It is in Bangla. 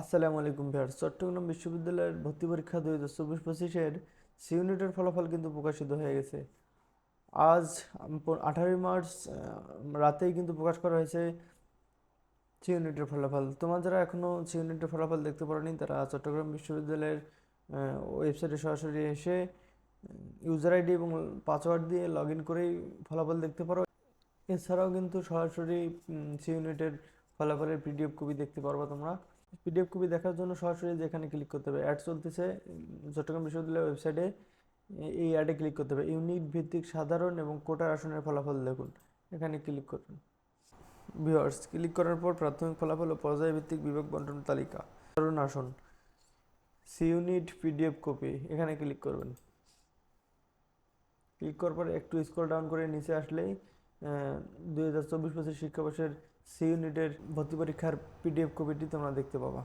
আসসালামু আলাইকুম ভিউয়ার্স। চট্টগ্রাম বিশ্ববিদ্যালয়ের ভর্তি পরীক্ষা দুই হাজার চব্বিশ পঁচিশের সি ইউনিটের ফলাফল কিন্তু প্রকাশিত হয়ে গেছে। আজ আঠারোই মার্চ রাতেই কিন্তু প্রকাশ করা হয়েছে সি ইউনিটের ফলাফল। তোমার যারা এখনও সি ইউনিটের ফলাফল দেখতে পারোনি, তারা চট্টগ্রাম বিশ্ববিদ্যালয়ের ওয়েবসাইটে সরাসরি এসে ইউজার আইডি এবং পাসওয়ার্ড দিয়ে লগ ইন করেই ফলাফল দেখতে পারো। এছাড়াও কিন্তু সরাসরি সি ইউনিটের ফলাফলের পিডিএফ কপি দেখতে পারবা তোমরা। পিডিএফ কপি দেখার জন্য সরাসরি যেখানে ক্লিক করতে হবে অ্যাড চলতেছে চট্টগ্রাম বিশ্ববিদ্যালয়ের ওয়েবসাইটে এই অ্যাডে ক্লিক করতে হবে। ইউনিট ভিত্তিক সাধারণ এবং কোটার আসনের ফলাফল দেখুন, এখানে ক্লিক করুন। ভিউয়ার্স ক্লিক করার পর প্রাথমিক ফলাফল ও পর্যায়ভিত্তিক বিভাগ বন্টন তালিকা সাধারণ আসন। সি ইউনিট পিডিএফ কপি এখানে ক্লিক করবেন। ক্লিক করার পর একটু স্ক্রল ডাউন করে নিচে আসলেই দুই হাজার চব্বিশ পঁচিশ শিক্ষাবর্ষের সি ইউনিটের ভর্তি পরীক্ষার পিডিএফ কপিটি তোমরা দেখতে পাবা।